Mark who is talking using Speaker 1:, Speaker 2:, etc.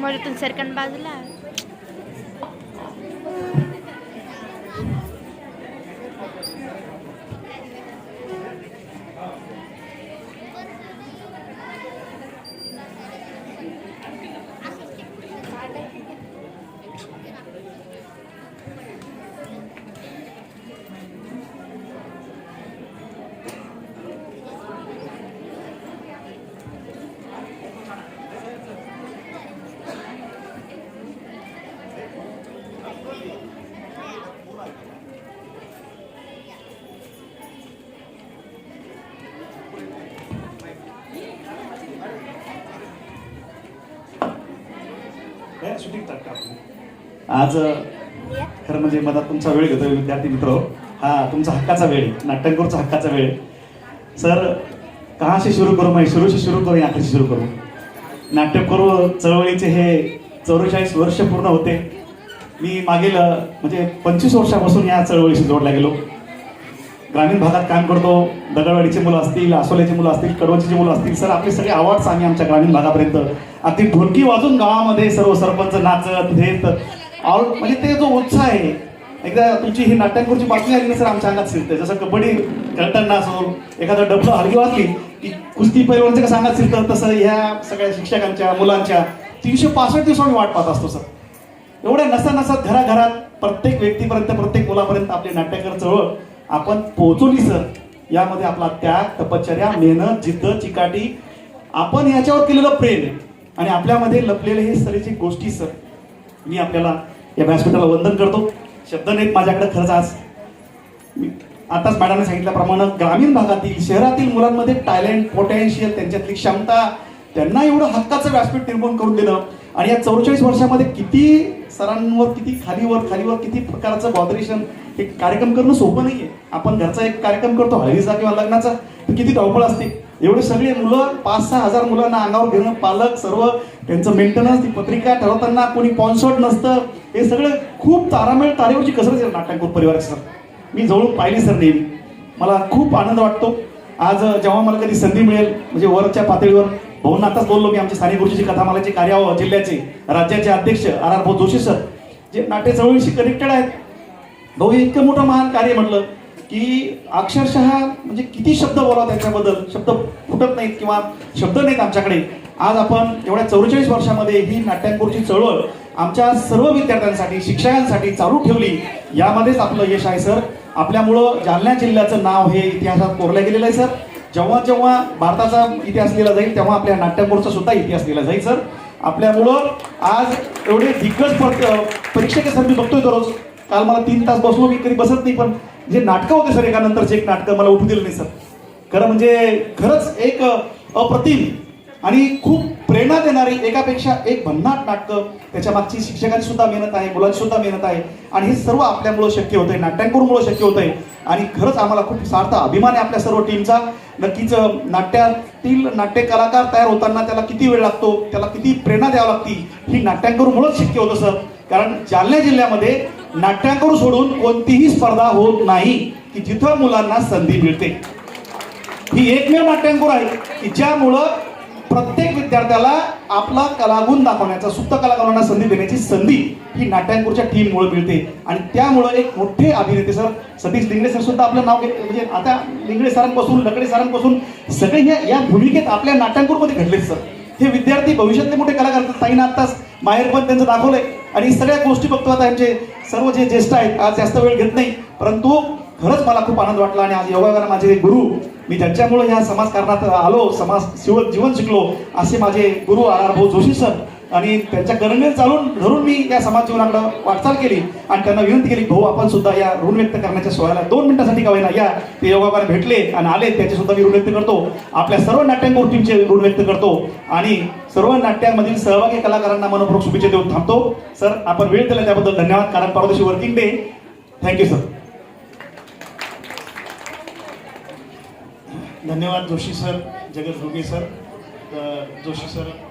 Speaker 1: मोरीतून सरकन बाजूला.
Speaker 2: आज खरं म्हणजे मला तुमचा वेळ घेतो विद्यार्थी मित्र. हा तुमचा हक्काचा वेळ आहे. हक्काचा वेळ सर कहाशी से करू मग सुरूशी से करू या कशी सुरू करू? नाट्यकरू चळवळीचे हे चौवेचाळीस वर्ष पूर्ण होते. मी मागील म्हणजे पंचवीस वर्षापासून या चळवळीशी जोडला गेलो. ग्रामीण भागात काम करतो दगडवाडीची मुलं असतील आसोल्याची मुलं असतील कडवचीची मुलं असतील सर आपले सगळे अवॉर्ड्स आम्ही आमच्या ग्रामीण भागापर्यंत अगदी ढोलकी वाजून गावामध्ये सर्व सरपंच नाचत घेत ऑल म्हणजे ते जो उत्साह आहे एकदा तुमची ही नाट्यांकूरची बातमी आली ना सर आमच्या अंगात शिरते. जसं कबड्डी खेळताना असो एखादं डबलं हलगी वाजली की कुस्ती पैलवानचं कसं अंगात शिरतं तसं ह्या सगळ्या शिक्षकांच्या मुलांच्या तीनशे पासष्ट दिवस आम्ही वाट पाहत असतो सर. एवढ्या नसा नसत घराघरात प्रत्येक व्यक्तीपर्यंत प्रत्येक मुलापर्यंत आपली नाट्यकर चळवळ आपण पोहोचवली सर यामध्ये आपला त्याग तपश्चर्या मेहनत जिद्द चिकाटी आपण याच्यावर केलेलं प्रेम आणि आपल्यामध्ये लपलेले हे सगळ्याची गोष्टी सर मी आपल्याला या व्यासपीठाला वंदन करतो. शब्द नाहीत माझ्याकडे खरंच आज. मी आताच मॅडमने सांगितल्याप्रमाणे ग्रामीण भागातील शहरातील मुलांमध्ये टॅलेंट पोटेन्शियल त्यांच्यातली क्षमता त्यांना एवढं हक्काचं व्यासपीठ निर्माण करून दिलं. आणि या चौवेचाळीस वर्षामध्ये किती सरांवर किती खालीवर खालीवर किती प्रकारचं बॉदरेशन हे कार्यक्रम करणं सोपं नाही आहे आपण घरचा एक कार्यक्रम करतो हळदीचा किंवा लग्नाचा तर किती धावपळ असते. एवढे सगळे मुलं पाच सहा हजार मुलांना अंगावर घेणं पालक सर्व त्यांचं मेंटेनन्स ती पत्रिका ठरवताना कोणी पॉन्सर्ट नसतं हे सगळं खूप तारामेळ तारेवरची कसरत आहे नाटकपूर परिवार सर. मी जवळून पाहिली सर नेहमी. मला खूप आनंद वाटतो. आज जेव्हा मला कधी संधी मिळेल म्हणजे वरच्या पातळीवर भाऊन आताच बोललो मी आमचे स्थानिक गुरुजीची कथामालाचे कार्य जिल्ह्याचे. राज्याचे अध्यक्ष आर आर भाऊ जोशी सर जे नाट्य चळवळीशी कनेक्टेड आहेत. भाऊ हे इतकं मोठं महान कार्य म्हटलं की अक्षरशः म्हणजे किती शब्द बोलावा त्याच्याबद्दल. शब्द फुटत नाहीत किंवा शब्द नाहीत आमच्याकडे. आज आपण एवढ्या चौवेचाळीस वर्षामध्ये ही नाट्यांपूरची चळवळ आमच्या सर्व विद्यार्थ्यांसाठी शिक्षकांसाठी चालू ठेवली. यामध्येच आपलं यश आहे सर. आपल्यामुळं जालना जिल्ह्याचं नाव हे इतिहासात कोरलं गेलेलं आहे सर. जेव्हा जेव्हा भारताचा इतिहास लिहिला जाईल तेव्हा आपल्या नाट्यंकूरचा सुद्धा इतिहास लिहिला जाईल सर. आपल्यामुळं आज एवढे दिग्गज परीक्षेचे सर मी बघतोय दररोज काल मला तीन तास बसलो मी कधी बसत नाही पण जे नाटकं होते सर एकानंतरचे एक नाटकं मला उठू दिलं नाही सर. खरं म्हणजे खरंच एक अप्रतिम आणि खूप प्रेरणा देणारी एकापेक्षा एक भन्नाट नाटकं त्याच्या मागची शिक्षकांची सुद्धा मेहनत आहे मुलांची सुद्धा मेहनत आहे. आणि हे सर्व आपल्यामुळं शक्य होतंय नाट्यांकरूमुळं शक्य होतंय. आणि खरंच आम्हाला खूप सार्थ अभिमान आहे आपल्या सर्व टीमचा नक्कीच नाट्यातील नाट्य कलाकार तयार होताना त्याला किती वेळ लागतो त्याला किती प्रेरणा द्यावी लागती ही नाट्यांकरूमुळंच शक्य होतं सर. कारण जालना जिल्ह्यामध्ये नाट्यांकडून सोडून कोणतीही स्पर्धा होत नाही की जिथं मुलांना संधी मिळते. ही एकमेव नाट्यांकूर आहे की ज्यामुळं प्रत्येक विद्यार्थ्याला आपला कलागुण दाखवण्याचा सुप्त कलाकारांना संधी देण्याची संधी ही नाट्यांकूरच्या टीममुळे मिळते. आणि त्यामुळं एक मोठे अभिनेते सर सतीश लिंगडे सर सुद्धा आपलं नाव घेत म्हणजे आता लिंगडे सरांपासून लकडे सरांपासून सगळे ह्या या भूमिकेत आपल्या नाट्यांकुरमध्ये घडलेत सर. हे विद्यार्थी भविष्यातले मोठे कलाकार आहेत. ताईनं आत्ताच माहेर पण त्यांचं दाखवलंय. आणि सगळ्या गोष्टी बघतो आता यांचे सर्व जे ज्येष्ठ आहेत आज जास्त वेळ घेत नाही. परंतु खरंच मला खूप आनंद वाटला आणि आज योगागार माझे गुरु मी ज्यांच्यामुळे ह्या समाजकारणात आलो समाज शिव जीवन शिकलो असे माझे गुरु आर आर भाऊ जोशी सर. आणि त्यांच्या गणनेत चालून धरून मी या समाज जीवनाकडं वाटचाल केली आणि त्यांना विनंती केली भाऊ आपण सुद्धा या ऋण व्यक्त करण्याच्या सोहळ्याला दोन मिनिटासाठी का होईना या ते योगागार भेटले आणि आले त्याचे सुद्धा मी ऋण व्यक्त करतो. आपल्या सर्व नाट्यांकोर टीमचे ऋण व्यक्त करतो आणि सर्व नाट्यांमधील सहभागी कलाकारांना मनपूर्वक शुभेच्छा देऊन थांबतो. सर आपण वेळ दिला त्याबद्दल धन्यवाद. कारण परवा दिवशी वर्किंग डे. Thank you sir.
Speaker 3: धन्यवाद जोशी सर जगत भोगे सर जोशी सर.